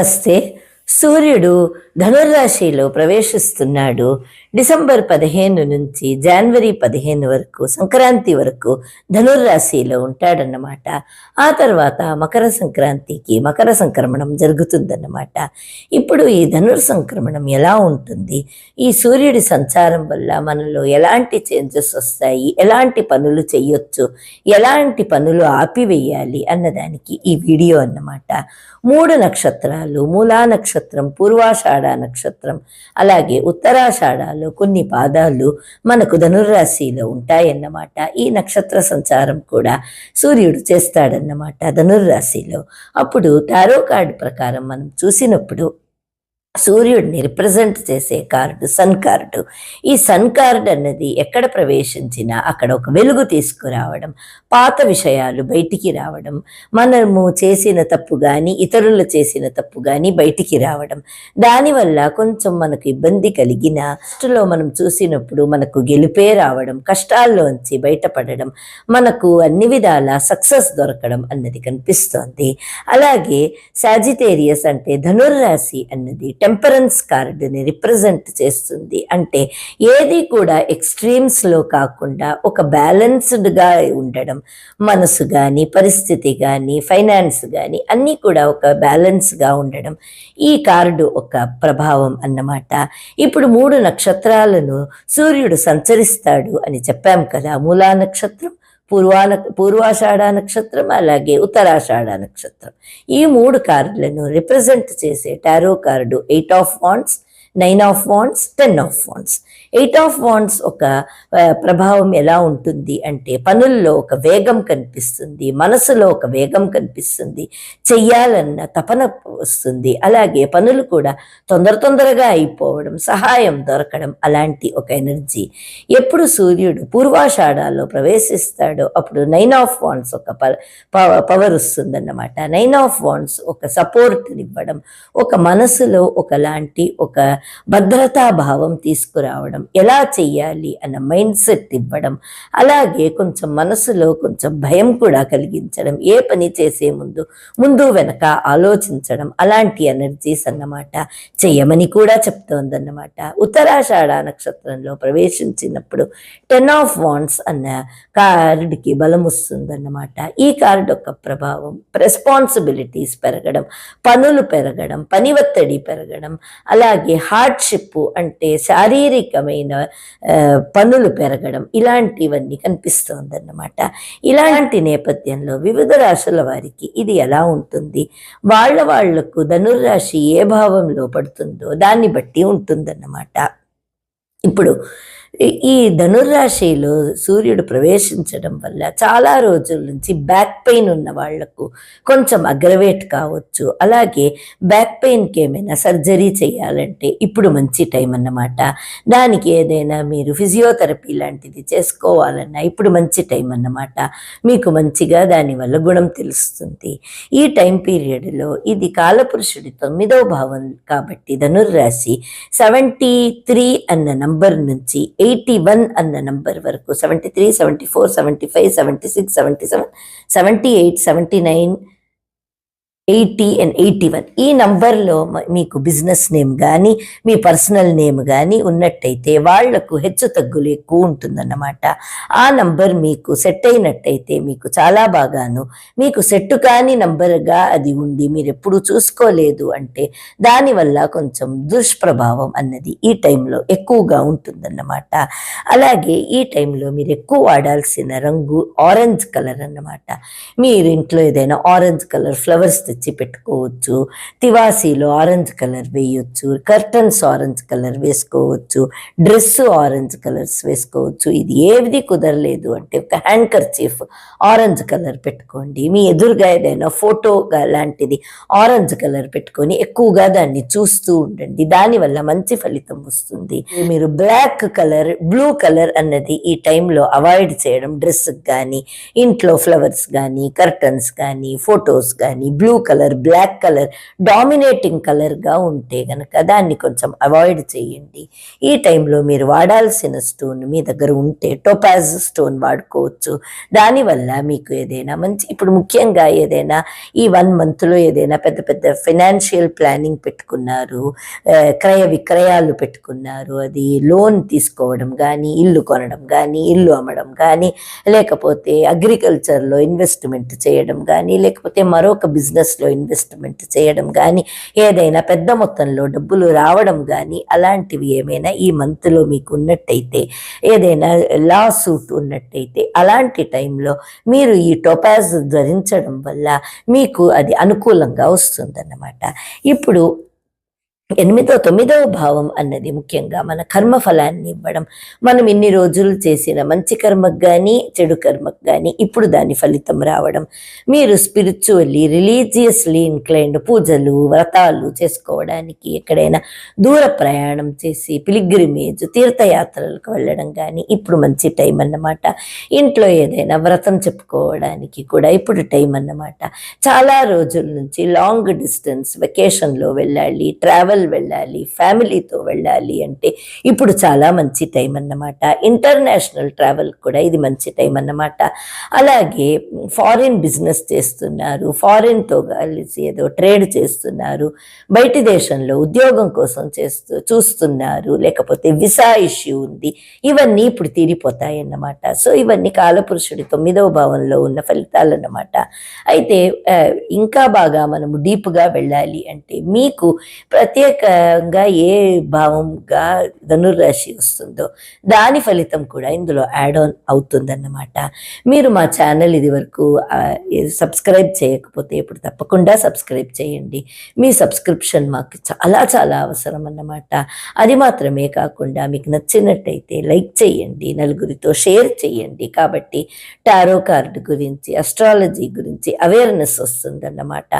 వస్తే సూర్యుడు ధనుర్రాశిలో ప్రవేశిస్తున్నాడు. డిసెంబర్ పదిహేను నుంచి జనవరి పదిహేను వరకు సంక్రాంతి వరకు ధనుర్రాశిలో ఉంటాడన్నమాట. ఆ తర్వాత మకర సంక్రాంతికి మకర సంక్రమణం జరుగుతుందన్నమాట. ఇప్పుడు ఈ ధనుర్ సంక్రమణం ఎలా ఉంటుంది? ఈ సూర్యుడి సంచారం వల్ల మనలో ఎలాంటి చేంజెస్ వస్తాయి? ఎలాంటి పనులు చేయొచ్చు ఎలాంటి పనులు ఆపివేయాలి అన్నదానికి ఈ వీడియో అన్నమాట. మూడు నక్షత్రాలు మూలా నక్షత్రం పూర్వాషాఢ నక్షత్రం. అలాగే ఉత్తరాషాఢలో కొన్ని పాదాలు మనకు ధనుర్రాశిలో ఉంటాయన్నమాట. ఈ నక్షత్ర సంచారం కూడా సూర్యుడు చేస్తాడన్నమాట ధనుర్రాశిలో. అప్పుడు టారో కార్డు ప్రకారం మనం చూసినప్పుడు సూర్యుడిని రిప్రజెంట్ చేసే కార్డు సన్ కార్డు ఈ సన్ కార్డు అన్నది ఎక్కడ ప్రవేశించినా అక్కడ ఒక వెలుగు తీసుకురావడం పాత విషయాలు బయటికి రావడం మనము చేసిన తప్పు కానీ ఇతరులు చేసిన తప్పు కానీ బయటికి రావడం. దానివల్ల కొంచెం మనకు ఇబ్బంది కలిగిన ఫస్ట్లో మనం చూసినప్పుడు మనకు గెలుపే రావడం కష్టాల్లోంచి బయటపడడం మనకు అన్ని విధాల సక్సెస్ దొరకడం అన్నది కనిపిస్తోంది. అలాగే సాజిటేరియస్ అంటే ధనుర్రాశి అన్నది టెంపరెన్స్ కార్డుని రిప్రజెంట్ చేస్తుంది. అంటే ఏది కూడా ఎక్స్ట్రీమ్స్లో కాకుండా ఒక బ్యాలెన్స్డ్గా ఉండడం. మనసు కానీ పరిస్థితి కానీ ఫైనాన్స్ కానీ అన్నీ కూడా ఒక బ్యాలెన్స్గా ఉండడం. ఈ కార్డు ఒక ప్రభావం అన్నమాట. ఇప్పుడు మూడు నక్షత్రాలను సూర్యుడు సంచరిస్తాడు అని చెప్పాం కదా మూలా నక్షత్రం. పూర్వాన పూర్వాషాఢ నక్షత్రం అలాగే ఉత్తరాషాఢ నక్షత్రం. ఈ మూడు కార్డులను రిప్రజెంట్ చేసే tarot card eight of wands nine of wands ten of wands eight of wands ఒక ప్రభావం ఎలా ఉంటుంది అంటే పనుల్లో ఒక వేగం కనిపిస్తుంది మనసులో ఒక వేగం కనిపిస్తుంది చెయ్యాలన్న తపన వస్తుంది. అలాగే పనులు కూడా తొందర తొందరగా అయిపోవడం సహాయం దొరకడం అలాంటి ఒక ఎనర్జీ. ఎప్పుడు సూర్యుడు పూర్వాషాఢాల్లో ప్రవేశిస్తాడో అప్పుడు నైన్ ఆఫ్ వాండ్స్ ఒక పవర్ వస్తుందన్నమాట. నైన్ ఆఫ్ వాండ్స్ ఒక సపోర్ట్నివ్వడం ఒక మనసులో ఒకలాంటి ఒక భద్రతా భావం తీసుకురావడం ఎలా చేయాలి అన్న మైండ్ సెట్ ఇవ్వడం. అలాగే కొంచెం మనసులో కొంచెం భయం కూడా కలిగించడం. ఏ పని చేసే ముందు ముందు వెనక ఆలోచించడం. అలాంటి ఎనర్జీస్ అన్నమాట. చేయమని కూడా చెప్తోందన్నమాట. ఉత్తరాషాఢ నక్షత్రంలో ప్రవేశించినప్పుడు టెన్ ఆఫ్ వాన్స్ అన్న కార్డుకి బలం వస్తుందన్నమాట. ఈ కార్డు యొక్క ప్రభావం రెస్పాన్సిబిలిటీస్ పెరగడం పనులు పెరగడం పని ఒత్తిడి పెరగడం. అలాగే హార్డ్షిప్ అంటే శారీరకమైన ఆ, పనులు పెరగడం ఇలాంటివన్నీ కనిపిస్తోందన్నమాట. ఇలాంటి నేపథ్యంలో వివిధ రాశుల వారికి ఇది ఎలా ఉంటుంది? వాళ్ళ వాళ్ళకు ధనుర్రాశి ఏ భావంలో పడుతుందో దాన్ని బట్టి ఉంటుందన్నమాట. ఇప్పుడు ఈ- ఈ ధనుర్రాశిలో సూర్యుడు ప్రవేశించడం వల్ల చాలా రోజుల నుంచి బ్యాక్ పెయిన్ ఉన్న వాళ్ళకు కొంచెం అగ్రవేట్ కావచ్చు. అలాగే బ్యాక్ పెయిన్కి ఏమైనా సర్జరీ చేయాలంటే ఇప్పుడు మంచి టైం అన్నమాట. దానికి ఏదైనా మీరు ఫిజియోథెరపీ లాంటిది చేసుకోవాలన్నా ఇప్పుడు మంచి టైం అన్నమాట. మీకు మంచిగా దానివల్ల గుణం తెలుస్తుంది. ఈ టైం పీరియడ్లో ఇది కాలపురుషుడి తొమ్మిదవ భావం కాబట్టి ధనుర్రాశి సెవెంటీ త్రీ అన్న నంబర్ నుంచి ఎయిట్ వన్ అన్న నంబర్ వరకు seventy three seventy four seventy five seventy six seventy seven seventy eight seventy nine eighty and eighty one. ఈ నంబర్లో మీకు బిజినెస్ నేమ్ కానీ మీ పర్సనల్ నేమ్ కానీ ఉన్నట్టయితే వాళ్ళకు హెచ్చు తగ్గులు ఎక్కువ ఉంటుందన్నమాట. ఆ నంబర్ మీకు సెట్ అయినట్టయితే మీకు చాలా బాగాను. మీకు సెట్ కాని నంబర్గా అది ఉండి మీరు ఎప్పుడు చూసుకోలేదు అంటే దానివల్ల కొంచెం దుష్ప్రభావం అన్నది ఈ టైంలో ఎక్కువగా ఉంటుందన్నమాట. అలాగే ఈ టైంలో మీరు ఎక్కువ వాడాల్సిన రంగు ఆరెంజ్ కలర్ అన్నమాట. మీరు ఇంట్లో ఏదైనా ఆరెంజ్ కలర్ ఫ్లవర్స్ తెచ్చి పెట్టుకోవచ్చు తివాసీలో ఆరెంజ్ కలర్ వేయొచ్చు. కర్టన్స్ ఆరెంజ్ కలర్ వేసుకోవచ్చు. డ్రెస్ ఆరెంజ్ కలర్స్ వేసుకోవచ్చు. ఇది ఏది కుదరలేదు అంటే ఒక హ్యాండ్ కర్చీఫ్ ఆరెంజ్ కలర్ పెట్టుకోండి. మీ ఎదురుగా ఏదైనా ఫోటో లాంటిది ఆరెంజ్ కలర్ పెట్టుకొని ఎక్కువగా దాన్ని చూస్తూ ఉండండి. దానివల్ల మంచి ఫలితం వస్తుంది. మీరు బ్లాక్ కలర్ బ్లూ కలర్ అన్నది ఈ టైంలో అవాయిడ్ చేయడం. డ్రెస్ కానీ ఇంట్లో ఫ్లవర్స్ కానీ కర్టన్స్ కానీ ఫొటోస్ కానీ blue colour black colour dominating కలర్గా ఉంటే కనుక దాన్ని కొంచెం అవాయిడ్ చేయండి. ఈ టైంలో మీరు వాడాల్సిన స్టోన్ మీ దగ్గర ఉంటే టోపాజ్ స్టోన్ వాడుకోవచ్చు. దానివల్ల మీకు ఏదైనా మంచి ఇప్పుడు ముఖ్యంగా ఏదైనా ఈ వన్ మంత్లో ఏదైనా పెద్ద పెద్ద ఫైనాన్షియల్ ప్లానింగ్ పెట్టుకున్నారు క్రయ విక్రయాలు పెట్టుకున్నారు అది లోన్ తీసుకోవడం కానీ ఇల్లు కొనడం కానీ ఇల్లు అమ్మడం కానీ లేకపోతే అగ్రికల్చర్లో ఇన్వెస్ట్మెంట్ చేయడం కానీ లేకపోతే మరొక బిజినెస్ బిజినెస్లో ఇన్వెస్ట్మెంట్ చేయడం కానీ ఏదైనా పెద్ద మొత్తంలో డబ్బులు రావడం కానీ అలాంటివి ఏమైనా ఈ మంత్లో మీకు ఉన్నట్టయితే ఏదైనా లా సూట్ ఉన్నట్టయితే అలాంటి టైంలో మీరు ఈ టొపాజ్ ధరించడం వల్ల మీకు అది అనుకూలంగా వస్తుందన్నమాట. ఇప్పుడు ఎనిమిదో తొమ్మిదవ భావం అన్నది ముఖ్యంగా మన కర్మ ఫలాన్ని ఇవ్వడం. మనం ఇన్ని రోజులు చేసిన మంచి కర్మకు కానీ చెడు కర్మకు కానీ ఇప్పుడు దాని ఫలితం రావడం. మీరు స్పిరిచువల్లీ రిలీజియస్లీ ఇన్క్లైన్డ్ పూజలు వ్రతాలు చేసుకోవడానికి ఎక్కడైనా దూర ప్రయాణం చేసి పిలిగ్రిమేజ్ తీర్థయాత్రలకు వెళ్ళడం కానీ ఇప్పుడు మంచి టైం అన్నమాట. ఇంట్లో ఏదైనా వ్రతం చెప్పుకోవడానికి కూడా ఇప్పుడు టైం అన్నమాట. చాలా రోజుల నుంచి లాంగ్ డిస్టెన్స్ వెకేషన్లో వెళ్ళాలి ట్రావెల్ వెళ్ళాలి ఫ్యామిలీతో వెళ్ళాలి అంటే ఇప్పుడు చాలా మంచి టైం అన్నమాట. ఇంటర్నేషనల్ ట్రావెల్ కూడా ఇది మంచి టైం అన్నమాట. అలాగే ఫారిన్ బిజినెస్ చేస్తున్నారు ఫారిన్తో కలిసి ఏదో ట్రేడ్ చేస్తున్నారు బయటి దేశంలో ఉద్యోగం కోసం చేస్తూ చూస్తున్నారు లేకపోతే విసా ఇష్యూ ఉంది ఇవన్నీ ఇప్పుడు తీరిపోతాయి అన్నమాట. సో ఇవన్నీ కాలపురుషుడి తొమ్మిదవ భావంలో ఉన్న ఫలితాలు అన్నమాట. అయితే ఇంకా బాగా మనము డీప్గా వెళ్ళాలి అంటే మీకు వ్యతిరేకంగా ఏ భావంగా ధనుర్రాశి వస్తుందో దాని ఫలితం కూడా ఇందులో యాడ్ ఆన్ అవుతుందన్నమాట. మీరు మా ఛానల్ ఇది వరకు సబ్స్క్రైబ్ చేయకపోతే ఇప్పుడు తప్పకుండా సబ్స్క్రైబ్ చేయండి. మీ సబ్స్క్రిప్షన్ మాకు చాలా చాలా అవసరం అన్నమాట. అది మాత్రమే కాకుండా మీకు నచ్చినట్టయితే లైక్ చేయండి నలుగురితో షేర్ చేయండి. కాబట్టి టారో కార్డు గురించి అస్ట్రాలజీ గురించి అవేర్నెస్ వస్తుందన్నమాట.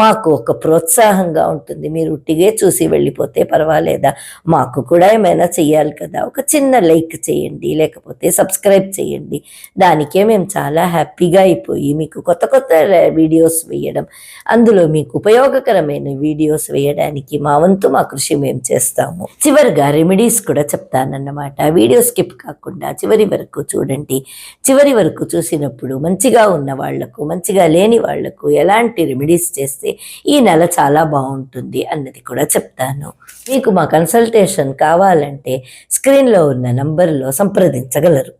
మాకు ఒక ప్రోత్సాహంగా ఉంటుంది. మీరు ఉట్టిగే చూసి వెళ్ళిపోతే పర్వాలేదా? మాకు కూడా ఏమైనా చెయ్యాలి కదా. ఒక చిన్న లైక్ చేయండి లేకపోతే సబ్స్క్రైబ్ చేయండి. దానికే మేము చాలా హ్యాపీగా అయిపోయి మీకు కొత్త కొత్త వీడియోస్ వేయడం అందులో మీకు ఉపయోగకరమైన వీడియోస్ వేయడానికి మా వంతు మా కృషి మేము చేస్తాము. చివరిగా రెమెడీస్ కూడా చెప్తానన్నమాట. వీడియో స్కిప్ కాకుండా చివరి వరకు చూడండి. చివరి వరకు చూసినప్పుడు మంచిగా ఉన్న వాళ్ళకు మంచిగా లేని వాళ్ళకు ఎలాంటి రెమెడీస్ చేస్తే ఈ నెల చాలా బాగుంటుంది అన్నది కూడా చెప్తాను. మీకు మా కన్సల్టేషన్ కావాలంటే స్క్రీన్లో ఉన్న నంబర్లో సంప్రదించగలరు.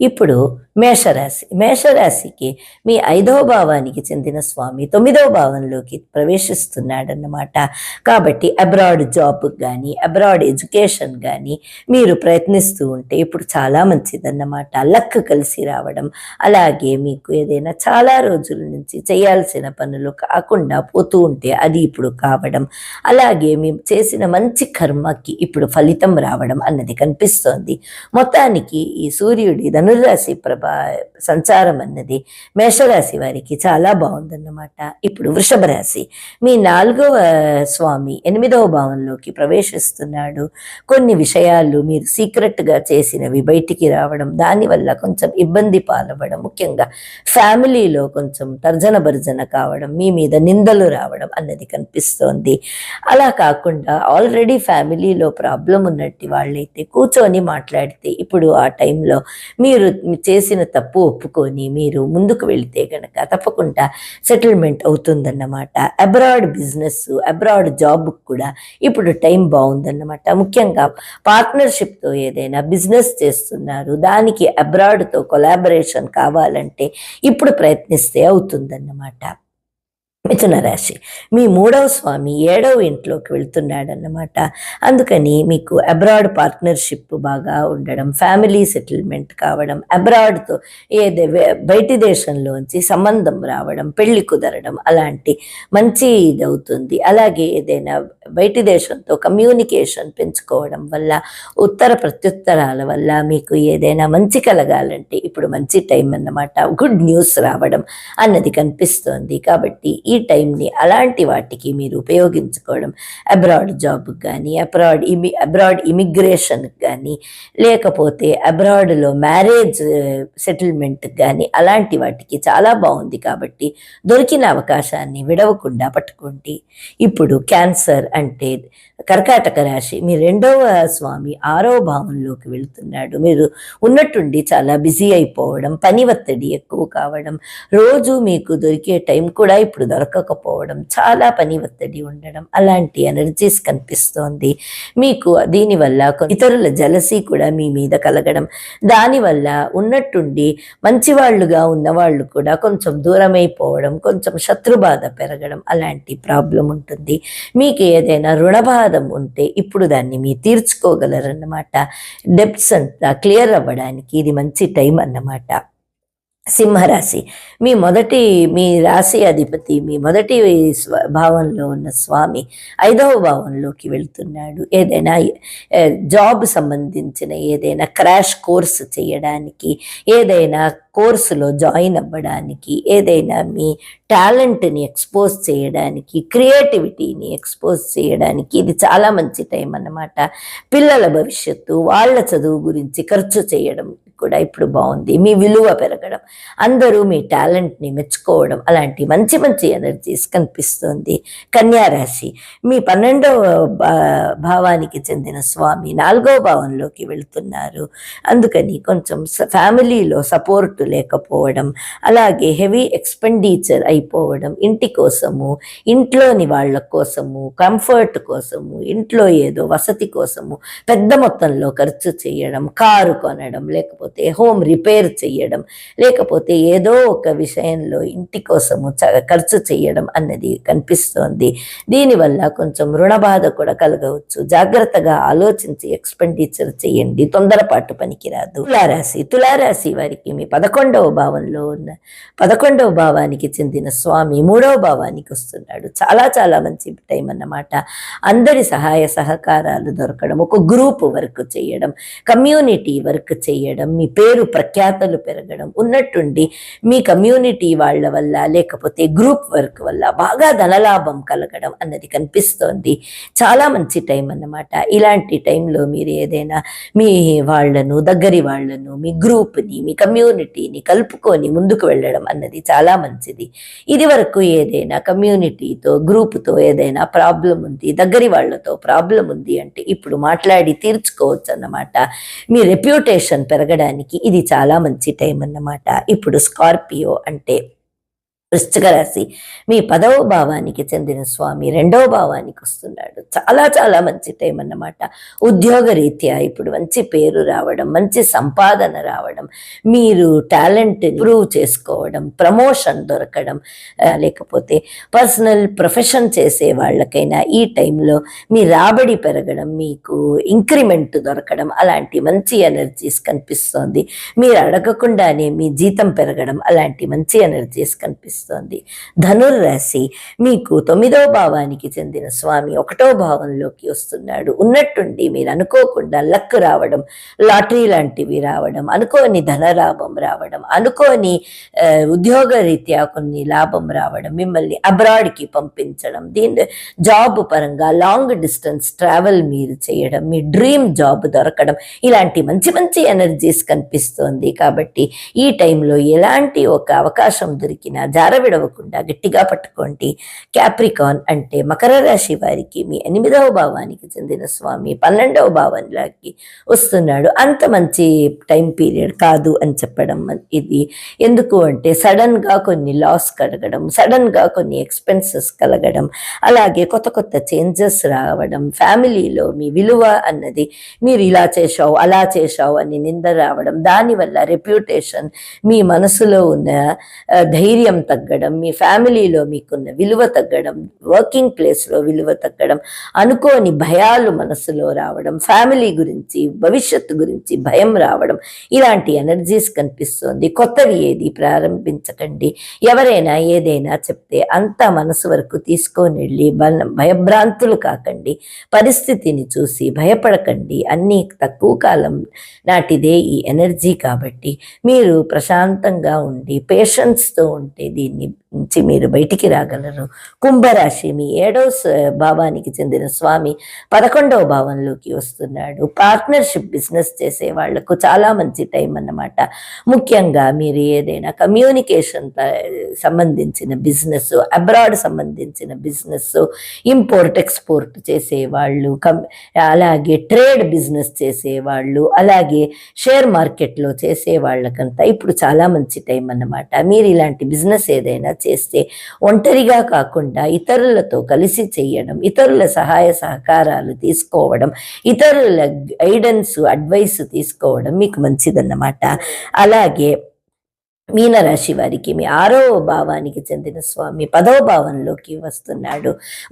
ఇప్పుడు మేషరాశి మేషరాశికి మీ ఐదవ భావానికి చెందిన స్వామి తొమ్మిదవ భావంలోకి ప్రవేశిస్తున్నాడన్నమాట. కాబట్టి అబ్రాడ్ జాబ్ కానీ అబ్రాడ్ ఎడ్యుకేషన్ కానీ మీరు ప్రయత్నిస్తూ ఉంటే ఇప్పుడు చాలా మంచిదన్నమాట. లక్ కలిసి రావడం అలాగే మీకు ఏదైనా చాలా రోజుల నుంచి చేయాల్సిన పనులు కాకుండా పోతూ ఉంటే అది ఇప్పుడు కావడం అలాగే మేము చేసిన మంచి కర్మకి ఇప్పుడు ఫలితం రావడం అన్నది కనిపిస్తోంది. మొత్తానికి ఈ సూర్యుడి ధనురాశి ప్రభా సంచారం అన్నది మేషరాశి వారికి చాలా బాగుందన్నమాట. ఇప్పుడు వృషభ రాశి మీ నాలుగవ స్వామి ఎనిమిదవ భావంలోకి ప్రవేశిస్తున్నాడు. కొన్ని విషయాలు మీరు సీక్రెట్గా చేసినవి బయటికి రావడం దానివల్ల కొంచెం ఇబ్బంది పాలవడం ముఖ్యంగా ఫ్యామిలీలో కొంచెం తర్జన భర్జన కావడం మీ మీద నిందలు రావడం అన్నది కనిపిస్తోంది. అలా కాకుండా ఆల్రెడీ ఫ్యామిలీలో ప్రాబ్లం ఉన్నట్టు వాళ్ళైతే కూర్చొని మాట్లాడితే ఇప్పుడు ఆ టైంలో మీరు చేసిన తప్పు ఒప్పుకొని మీరు ముందుకు వెళితే గనక తప్పకుండా సెటిల్మెంట్ అవుతుందన్నమాట. అబ్రాడ్ బిజినెస్ అబ్రాడ్ జాబ్ కూడా ఇప్పుడు టైం బాగుందన్నమాట. ముఖ్యంగా పార్ట్నర్షిప్తో ఏదైనా బిజినెస్ చేస్తున్నారు. దానికి అబ్రాడ్తో కొలాబరేషన్ కావాలంటే ఇప్పుడు ప్రయత్నిస్తే అవుతుందన్నమాట. మిథున రాశి మీ మూడవ స్వామి ఏడవ ఇంట్లోకి వెళ్తున్నాడన్నమాట. అందుకని మీకు అబ్రాడ్ పార్ట్నర్షిప్ బాగా ఉండడం ఫ్యామిలీ సెటిల్మెంట్ కావడం అబ్రాడ్తో ఏదే బయటి దేశంలోంచి సంబంధం రావడం పెళ్ళి కుదరడం అలాంటి మంచి ఇది అవుతుంది అలాగే ఏదైనా బయటి దేశంతో కమ్యూనికేషన్ పెంచుకోవడం వల్ల ఉత్తర ప్రత్యుత్తరాల వల్ల మీకు ఏదైనా మంచి కలగాలంటే ఇప్పుడు మంచి టైం అన్నమాట గుడ్ న్యూస్ రావడం అన్నది కనిపిస్తోంది. కాబట్టి ఈ టైంని అలాంటి వాటికి మీరు ఉపయోగించుకోవడం అబ్రాడ్ జాబ్కి కానీ అబ్రాడ్ ఇమి అబ్రాడ్ ఇమిగ్రేషన్కి కానీ లేకపోతే అబ్రాడ్లో మ్యారేజ్ సెటిల్మెంట్కి కానీ అలాంటి వాటికి చాలా బాగుంది కాబట్టి దొరికిన అవకాశాన్ని విడవకుండా పట్టుకోండి. ఇప్పుడు క్యాన్సర్ అంటే కర్కాటక రాశి మీ రెండవ స్వామి ఆరో భావంలోకి వెళ్తున్నాడు. మీరు ఉన్నట్టుండి చాలా బిజీ అయిపోవడం పని ఒత్తిడి ఎక్కువ కావడం రోజు మీకు దొరికే టైం కూడా ఇప్పుడు దొరకకపోవడం చాలా పని ఒత్తిడి ఉండడం అలాంటి ఎనర్జీస్ కనిపిస్తోంది. మీకు దీనివల్ల ఇతరుల జలసీ కూడా మీ మీద కలగడం దానివల్ల ఉన్నట్టుండి మంచివాళ్ళుగా ఉన్నవాళ్ళు కూడా కొంచెం దూరమైపోవడం కొంచెం శత్రుబాధ పెరగడం అలాంటి ప్రాబ్లం ఉంటుంది. మీకు ఏదైనా రుణబాధం ఉంటే ఇప్పుడు దాన్ని మీ తీర్చుకోగలరన్నమాట. డెప్స్ అంతా క్లియర్ అవ్వడానికి ఇది మంచి టైం అన్నమాట. సింహరాశి. మీ మొదటి మీ రాశి అధిపతి మీ మొదటి స్వ భావంలో ఉన్న స్వామి ఐదవ భావంలోకి వెళ్తున్నాడు. ఏదైనా జాబ్ సంబంధించిన ఏదైనా క్రాష్ కోర్స్ చేయడానికి ఏదైనా కోర్సులో జాయిన్ అవ్వడానికి ఏదైనా మీ టాలెంట్ని ఎక్స్పోజ్ చేయడానికి క్రియేటివిటీని ఎక్స్పోజ్ చేయడానికి ఇది చాలా మంచి టైం అన్నమాట. పిల్లల భవిష్యత్తు వాళ్ళ చదువు గురించి ఖర్చు చేయడం కూడా ఇప్పుడు బాగుంది. మీ విలువ పెరగడం అందరూ మీ టాలెంట్ని మెచ్చుకోవడం అలాంటి మంచి మంచి ఎనర్జీస్ కనిపిస్తుంది. కన్యారాశి మీ పన్నెండవ భావానికి చెందిన స్వామి నాలుగవ భావంలోకి వెళుతున్నారు. అందుకని కొంచెం స- ఫ్యామిలీలో సపోర్ట్ లేకపోవడం అలాగే హెవీ ఎక్స్పెండిచర్ అయిపోవడం ఇంటి కోసము ఇంట్లోని వాళ్ళ కోసము కంఫర్ట్ కోసము ఇంట్లో ఏదో వసతి కోసము పెద్ద మొత్తంలో ఖర్చు చేయడం కారు కొనడం లేకపోతే హోమ్ రిపేర్ చేయడం లేకపోతే ఏదో ఒక విషయంలో ఇంటి కోసము చ- ఖర్చు చేయడం అన్నది కనిపిస్తోంది. దీనివల్ల కొంచెం రుణ బాధ కూడా కలగవచ్చు. జాగ్రత్తగా ఆలోచించి ఎక్స్పెండిచర్ చేయండి తొందరపాటు పనికిరాదు. తులారాశి తులారాశి వారికి మీ పదకొండవ భావంలో ఉన్న పదకొండవ భావానికి చెందిన స్వామి మూడవ భావానికి వస్తున్నాడు. చాలా చాలా మంచి టైం అన్నమాట. అందరి సహాయ సహకారాలు దొరకడం ఒక గ్రూప్ వర్క్ చేయడం కమ్యూనిటీ వర్క్ చేయడం మీ పేరు ప్రఖ్యాతలు పెరగడం ఉన్నట్టుండి మీ కమ్యూనిటీ వాళ్ళ వల్ల లేకపోతే గ్రూప్ వర్క్ వల్ల బాగా ధనలాభం కలగడం అన్నది కనిపిస్తోంది. చాలా మంచి టైం అన్నమాట. ఇలాంటి టైంలో మీరు ఏదైనా మీ వాళ్ళను దగ్గరి వాళ్ళను మీ గ్రూప్ని మీ కమ్యూనిటీని కలుపుకొని ముందుకు వెళ్ళడం అన్నది చాలా మంచిది. ఇది వరకు ఏదైనా కమ్యూనిటీతో గ్రూప్తో ఏదైనా ప్రాబ్లం ఉంది దగ్గరి వాళ్ళతో ప్రాబ్లం ఉంది అంటే ఇప్పుడు మాట్లాడి తీర్చుకోవచ్చు అన్నమాట. మీ రెప్యూటేషన్ పెరగడం పెరగడానికి ఇది చాలా మంచి టైం అన్నమాట. ఇప్పుడు స్కార్పియో అంటే వృశ్చిక రాశి. మీ పదవ భావానికి చెందిన స్వామి రెండవ భావానికి వస్తున్నాడు. చాలా చాలా మంచి టైం అన్నమాట. ఉద్యోగ రీత్యా ఇప్పుడు మంచి పేరు రావడం మంచి సంపాదన రావడం మీరు టాలెంట్ ఇంప్రూవ్ చేసుకోవడం ప్రమోషన్ దొరకడం లేకపోతే పర్సనల్ ప్రొఫెషన్ చేసే వాళ్ళకైనా ఈ టైంలో మీ రాబడి పెరగడం మీకు ఇంక్రిమెంట్ దొరకడం అలాంటి మంచి ఎనర్జీస్ కనిపిస్తోంది. మీరు అడగకుండానే మీ జీతం పెరగడం అలాంటి మంచి ఎనర్జీస్ కనిపిస్తుంది. ధనుర్రాశి మీకు తొమ్మిదో భావానికి చెందిన స్వామి ఒకటో భావంలోకి వస్తున్నాడు. ఉన్నట్టుండి మీరు అనుకోకుండా లక్ రావడం లాటరీ లాంటివి రావడం అనుకోని ధనలాభం రావడం అనుకోని ఉద్యోగరీత్యా ఉద్యోగ రీత్యా కొన్ని లాభం రావడం మిమ్మల్ని అబ్రాడ్కి పంపించడం దీని జాబ్ పరంగా లాంగ్ డిస్టెన్స్ ట్రావెల్ మీరు చేయడం మీ డ్రీమ్ జాబ్ దొరకడం ఇలాంటి మంచి మంచి ఎనర్జీస్ కనిపిస్తోంది. కాబట్టి ఈ టైంలో ఎలాంటి ఒక అవకాశం దొరికినా విడవకుండా గట్టిగా పట్టుకోండి. క్యాప్రికాన్ అంటే మకర రాశి వారికి మీ ఎనిమిదవ భావానికి చెందిన స్వామి పన్నెండవ భావంలోకి వస్తున్నాడు. అంత మంచి టైం పీరియడ్ కాదు అని చెప్పడం ఇది. ఎందుకు అంటే సడన్గా కొన్ని లాస్ కలగడం సడన్గా కొన్ని ఎక్స్పెన్సెస్ కలగడం అలాగే కొత్త కొత్త చేంజెస్ రావడం ఫ్యామిలీలో మీ విలువ అన్నది మీరు ఇలా చేశావు అలా చేశావు అని నింద రావడం దానివల్ల రెప్యూటేషన్ మీ మనసులో ఉన్న ధైర్యంతో ధైర్యం తగ్గడం మీ ఫ్యామిలీలో మీకున్న విలువ తగ్గడం వర్కింగ్ ప్లేస్లో విలువ తగ్గడం అనుకోని భయాలు మనసులో రావడం ఫ్యామిలీ గురించి భవిష్యత్తు గురించి భయం రావడం ఇలాంటి ఎనర్జీస్ కనిపిస్తోంది. కొత్తవి ఏది ప్రారంభించకండి. ఎవరైనా ఏదైనా చెప్తే అంత మనసు వరకు తీసుకొని వెళ్ళి భయభ్రాంతులు కాకండి. పరిస్థితిని చూసి భయపడకండి. అన్నీ తక్కువ కాలం నాటిదే ఈ ఎనర్జీ కాబట్టి మీరు ప్రశాంతంగా ఉండి పేషెన్స్తో ఉంటే దీన్ని నుంచి మీరు బయటికి రాగలరు. కుంభరాశి మీ ఏడవ భావానికి చెందిన స్వామి పదకొండవ భావంలోకి వస్తున్నాడు. పార్ట్నర్షిప్ బిజినెస్ చేసే వాళ్ళకు చాలా మంచి టైం అన్నమాట. ముఖ్యంగా మీరు ఏదైనా కమ్యూనికేషన్ సంబంధించిన బిజినెస్ అబ్రాడ్ సంబంధించిన బిజినెస్ ఇంపోర్ట్ ఎక్స్పోర్ట్ చేసేవాళ్ళు కం అలాగే ట్రేడ్ బిజినెస్ చేసేవాళ్ళు అలాగే షేర్ మార్కెట్లో చేసే వాళ్ళకంతా ఇప్పుడు చాలా మంచి టైం అన్నమాట. మీరు ఇలాంటి బిజినెస్ ఏదైనా చేస్తే ఒంటరిగా కాకుండా ఇతరులతో కలిసి చేయడం ఇతరుల సహాయ సహకారాలు తీసుకోవడం ఇతరుల గైడెన్స్ అడ్వైస్ తీసుకోవడం మీకు మంచిదన్నమాట. అలాగే మీనరాశి వారికి మీ ఆరో భావానికి చెందిన స్వామి పదవ భావంలోకి వస్తున్నాడు.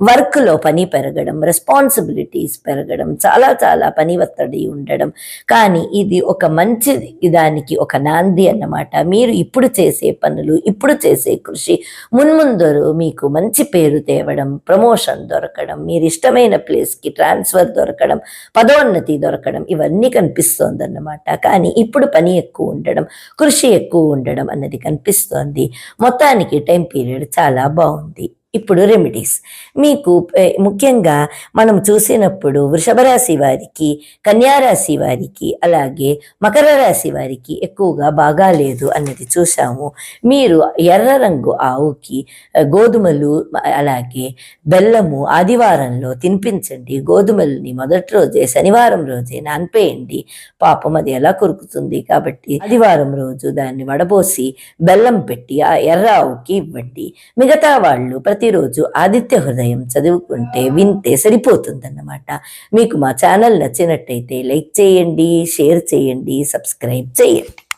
వర్క్లో పని పెరగడం రెస్పాన్సిబిలిటీస్ పెరగడం చాలా చాలా పని ఒత్తిడి ఉండడం. కానీ ఇది ఒక మంచి దానికి ఒక నాంది అన్నమాట. మీరు ఇప్పుడు చేసే పనులు ఇప్పుడు చేసే కృషి మున్ముందరు మీకు మంచి పేరు తేవడం ప్రమోషన్ దొరకడం మీరు ఇష్టమైన ప్లేస్కి ట్రాన్స్ఫర్ దొరకడం పదోన్నతి దొరకడం ఇవన్నీ కనిపిస్తోందన్నమాట. కానీ ఇప్పుడు పని ఎక్కువ ఉండడం కృషి ఎక్కువ ఉండడం అన్నది కనిపిస్తోంది. మొత్తానికి టైం పీరియడ్ చాలా బాగుంది. ఇప్పుడు రెమెడీస్ మీకు ముఖ్యంగా మనం చూసినప్పుడు వృషభ రాశి వారికి కన్యారాశి వారికి అలాగే మకర రాశి వారికి ఎక్కువగా బాగాలేదు అన్నది చూసాము మీరు ఎర్ర రంగు ఆవుకి గోధుమలు అలాగే బెల్లము ఆదివారంలో తినిపించండి. గోధుమల్ని మొదటి రోజే శనివారం రోజే నానిపేయండి పాపం అది ఎలా కొరుకుతుంది కాబట్టి ఆదివారం రోజు దాన్ని వడబోసి బెల్లం పెట్టి ఆ ఎర్ర ఆవుకి ఇవ్వండి. మిగతా వాళ్ళు ప్రతిరోజు ఆదిత్య హృదయం చదువుకుంటే వింటే సరిపోతుందన్నమాట. మీకు మా ఛానల్ నచ్చినట్టయితే లైక్ చేయండి షేర్ చేయండి సబ్స్క్రైబ్ చేయండి.